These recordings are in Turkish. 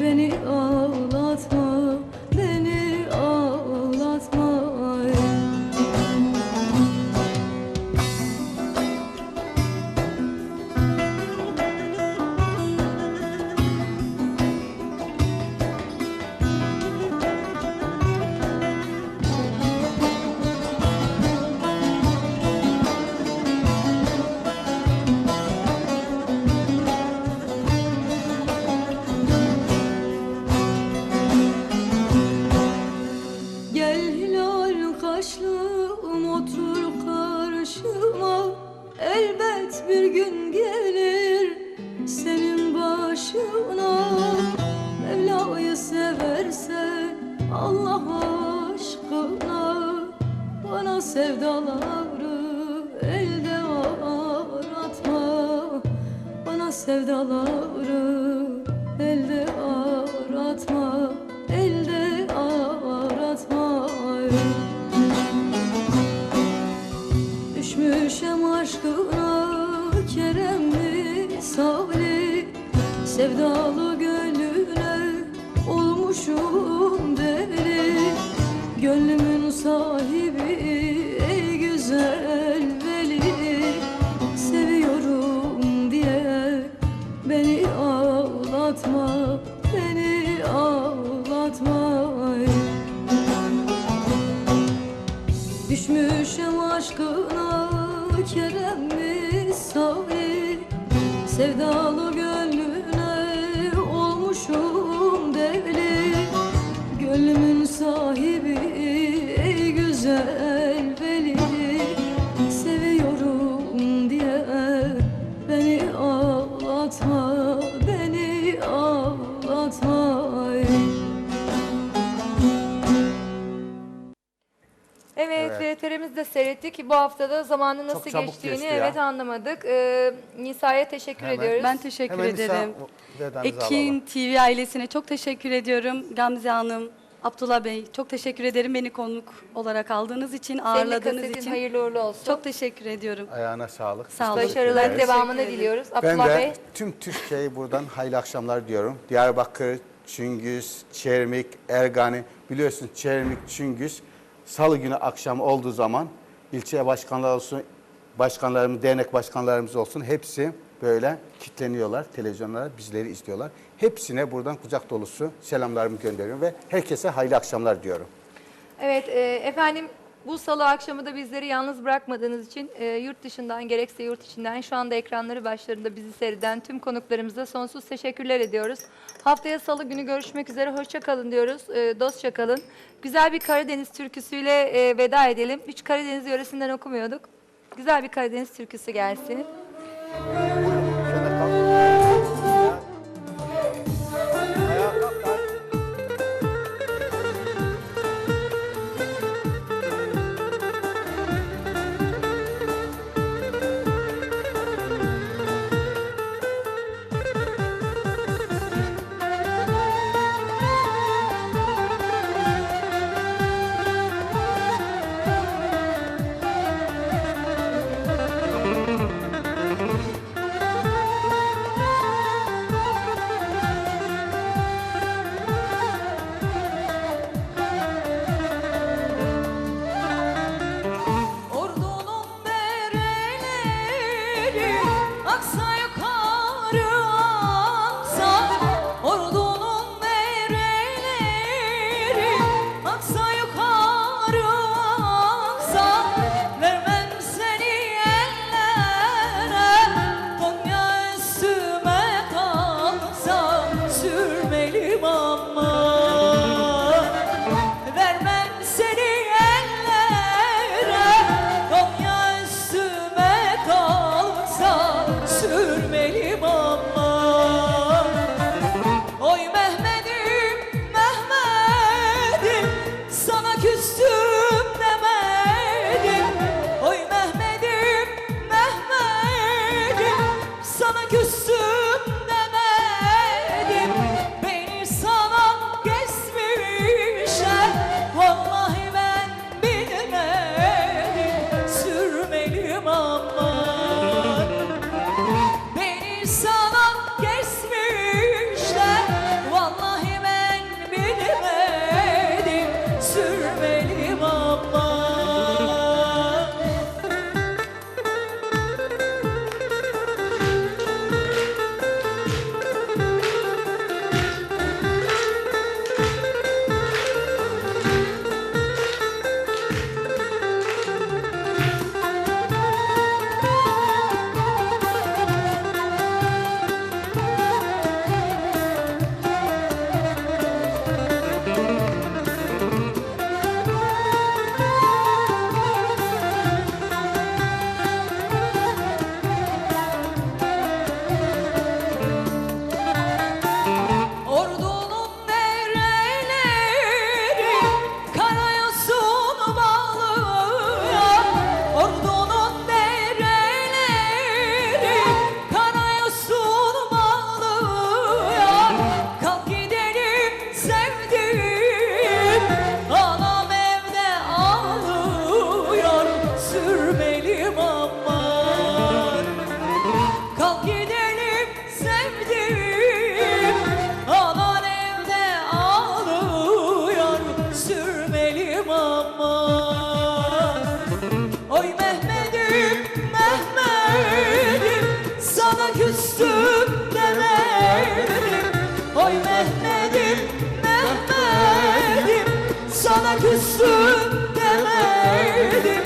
beni ağlatma, başına Mevla'yı seversen Allah aşkına Bana sevdaları elde aratma. Bana sevdaları Sevdalı gönlüne olmuşum deli. Gönlümün sahibi ey güzel veli. Seviyorum diye beni ağlatma Beni ağlatma. Düşmüşüm aşkına Kerem misali Sevdalı olmuşum deli Gönlümün sahibi de seyrettik. Bu haftada zamanın nasıl çabuk geçtiğini geçti ya. evet anlamadık. Ee, Nisa'ya teşekkür Hemen. ediyoruz. Ben teşekkür Hemen Nisa, ederim. Ekin alalım. TV ailesine çok teşekkür ediyorum. Gamze Hanım, Abdullah Bey çok teşekkür ederim beni konuk olarak aldığınız için, Senin ağırladığınız kasetin için. hayırlı uğurlu olsun. Çok teşekkür ediyorum. Ayağına sağlık. Sağ olun. Başarıların ederiz. devamını Teşekkür diliyoruz. Ben Abdullah de Bey. tüm Türkiye'ye buradan hayırlı akşamlar diyorum. Diyarbakır, Çüngüz, Çermik, Ergani. Biliyorsun Çermik, Çüngüz salı günü akşam olduğu zaman ilçe başkanlar olsun, başkanlarımız, dernek başkanlarımız olsun hepsi böyle kitleniyorlar televizyonlara, bizleri izliyorlar. Hepsine buradan kucak dolusu selamlarımı gönderiyorum ve herkese hayırlı akşamlar diyorum. Evet e, efendim bu salı akşamı da bizleri yalnız bırakmadığınız için e, yurt dışından gerekse yurt içinden şu anda ekranları başlarında bizi seyreden tüm konuklarımıza sonsuz teşekkürler ediyoruz. Haftaya salı günü görüşmek üzere. Hoşça kalın diyoruz. E, dostça kalın. Güzel bir Karadeniz türküsüyle e, veda edelim. Hiç Karadeniz yöresinden okumuyorduk. Güzel bir Karadeniz türküsü gelsin. Mehmet'im, Küstüm demedim.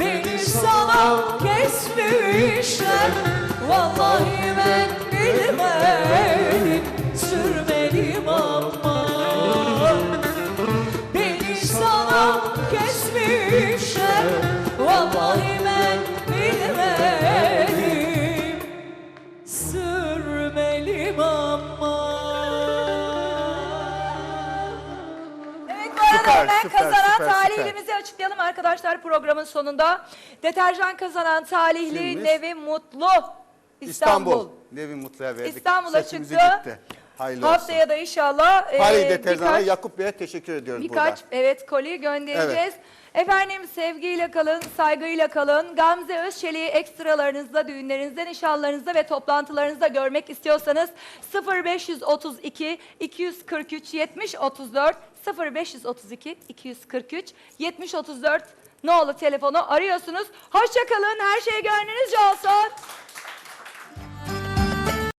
Beni sana kesmişler. Vallahi Süper, hemen süper, kazanan süper, talihlimizi açıklayalım arkadaşlar programın sonunda. Deterjan kazanan talihli Kimmiş? Nevi Mutlu. İstanbul. İstanbul. Nevin Mutlu'ya verdik. İstanbul'a çıktı. gitti. Hayırlı olsun. Haftaya da inşallah e, Paris Deterjan'a birkaç, Yakup Bey'e teşekkür ediyoruz birkaç burada. evet koli göndereceğiz. Efendim sevgiyle kalın, saygıyla kalın. Gamze Özçelik'i ekstralarınızda, düğünlerinizde, nişanlarınızda ve toplantılarınızda görmek istiyorsanız 0532 243 70 34 0532 243 70 34 nolu telefonu arıyorsunuz. Hoşça kalın, her şey gönlünüzce olsun.